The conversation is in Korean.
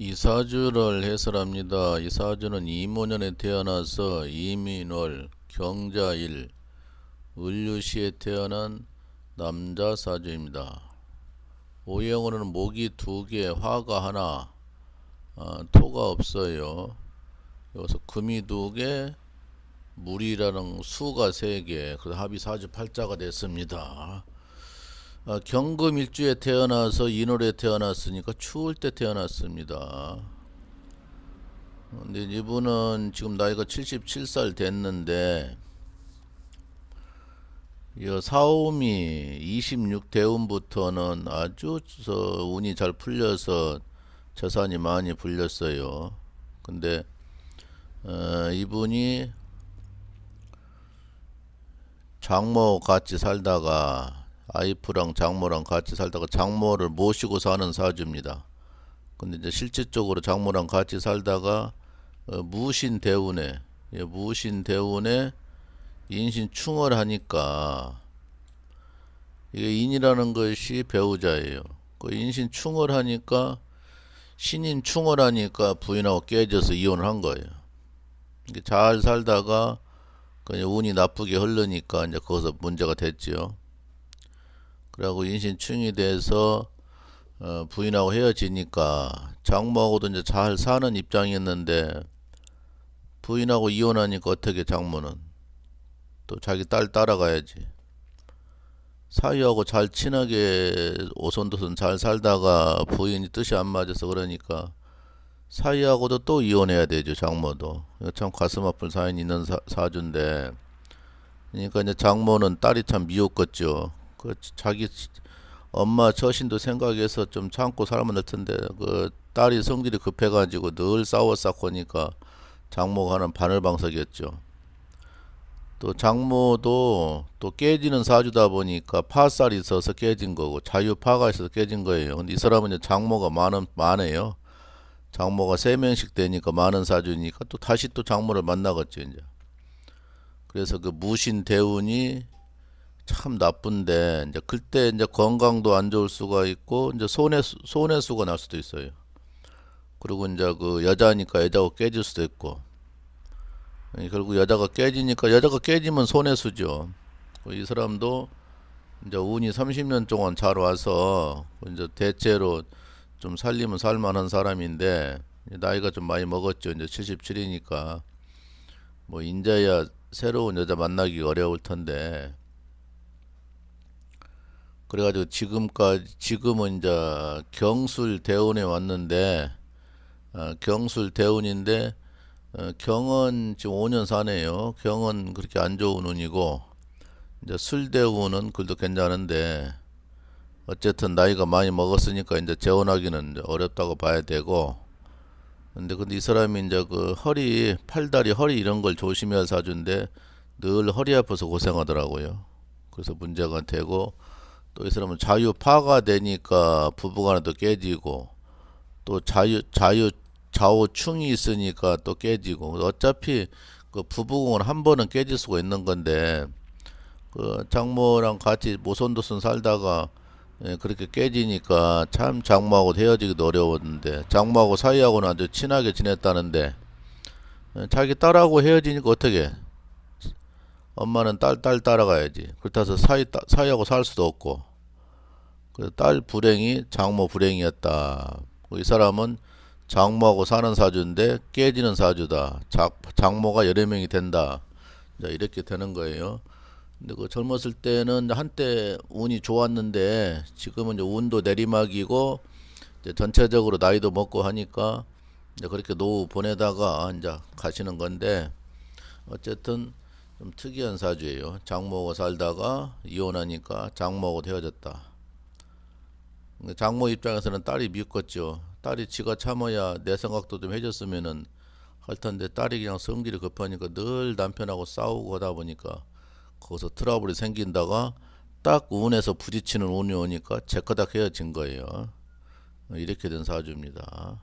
이 사주를 해설합니다. 이 사주는 이모년에 태어나서 이민월, 경자일, 을류시에 태어난 남자 사주입니다. 오행으로는 목이 두 개, 화가 하나, 아, 토가 없어요. 여기서 금이 두 개, 물이라는 수가 세 개, 그래서 합이 사주 팔자가 됐습니다. 아, 경금 일주에 태어나서 인월에 태어났으니까 추울 때 태어났습니다. 근데 이분은 지금 나이가 77살 됐는데 이 사오미 26 대운부터는 아주 저 운이 잘 풀려서 재산이 많이 불렸어요. 근데 어, 이분이 장모 같이 살다가 아이프랑 장모랑 같이 살다가 장모를 모시고 사는 사주입니다. 근데 이제 실질적으로 장모랑 같이 살다가 어, 무신 대운에 예, 무신 대운에 인신 충을 하니까 이게 인이라는 것이 배우자예요. 그 인신 충을 하니까 신인 충을 하니까 부인하고 깨져서 이혼을 한 거예요. 잘 살다가 그냥 운이 나쁘게 흐르니까 이제 거기서 문제가 됐지요. 그리고 인신충이 돼서 어, 부인하고 헤어지니까 장모하고도 이제 잘 사는 입장이었는데 부인하고 이혼하니까 어떻게 장모는? 또 자기 딸 따라가야지. 사위하고 잘 친하게 오손도손 잘 살다가 부인이 뜻이 안 맞아서 그러니까 사위하고도 또 이혼해야 되죠 장모도. 참 가슴 아픈 사연이 있는 사, 사주인데. 그러니까 이제 장모는 딸이 참 미웠겠죠 그 자기 엄마 처신도 생각해서 좀 참고 살면 될 텐데 그 딸이 성질이 급해가지고 늘 싸워 싸고 하니까 장모가 하는 바늘방석이었죠. 또 장모도 또 깨지는 사주다 보니까 파살이 있어서 깨진 거고 자유파가 있어서 깨진 거예요. 근데 이 사람은 이제 장모가 많은 많아요. 장모가 세 명씩 되니까 많은 사주니까 또 다시 또 장모를 만나겠죠 이제. 그래서 그 무신 대운이 참 나쁜데 이제 그때 이제 건강도 안 좋을 수가 있고 이제 손해 손해 수가 날 수도 있어요. 그리고 이제 그 여자니까 여자가 깨질 수도 있고 결국 여자가 깨지니까 여자가 깨지면 손해 수죠. 이 사람도 이제 운이 30년 동안 잘 와서 이제 대체로 좀 살리면 살만한 사람인데 나이가 좀 많이 먹었죠. 이제 77이니까 뭐 인자야 새로운 여자 만나기 어려울 텐데 그래가지고 지금까지 지금은 이제 경술 대운에 왔는데 어, 경술 대운인데 어, 경은 지금 5년 사네요. 경은 그렇게 안 좋은 운이고 이제 술 대운은 그래도 괜찮은데 어쨌든 나이가 많이 먹었으니까 이제 재혼하기는 이제 어렵다고 봐야 되고 근데 근데 이 사람이 이제 그 허리 팔다리 허리 이런 걸 조심해야 사주인데 늘 허리 아파서 고생하더라고요 그래서 문제가 되고 또 이 사람은 자유파가 되니까 부부간에도 깨지고 또 자유 자유 좌우충이 있으니까 또 깨지고. 어차피 그 부부공은 한 번은 깨질 수가 있는 건데 그 장모랑 같이 모손도손 살다가 예, 그렇게 깨지니까 참 장모하고 헤어지기도 어려웠는데 장모하고 사이하고는 아주 친하게 지냈다는데 예, 자기 딸하고 헤어지니까 어떻게 엄마는 딸 딸 따라가야지. 그렇다서 사이 따, 사이하고 살 수도 없고. 그딸 불행이 장모 불행이었다. 이 사람은 장모하고 사는 사주인데 깨지는 사주다. 자, 장모가 여러 명이 된다. 이렇게 되는 거예요. 근데 그 젊었을 때는 한때 운이 좋았는데 지금은 이제 운도 내리막이고 이제 전체적으로 나이도 먹고 하니까 이제 그렇게 노후 보내다가 이제 가시는 건데 어쨌든 좀 특이한 사주예요. 장모하고 살다가 이혼하니까 장모하고 헤어졌다. 장모 입장에서는 딸이 미웠겠죠. 딸이 지가 참아야 내 생각도 좀 해줬으면은 할 텐데 딸이 그냥 성질이 급하니까 늘 남편하고 싸우고 하다 보니까 거기서 트러블이 생긴다가 딱 운에서 부딪히는 운이 오니까 제커닥 헤어진 거예요. 이렇게 된 사주입니다.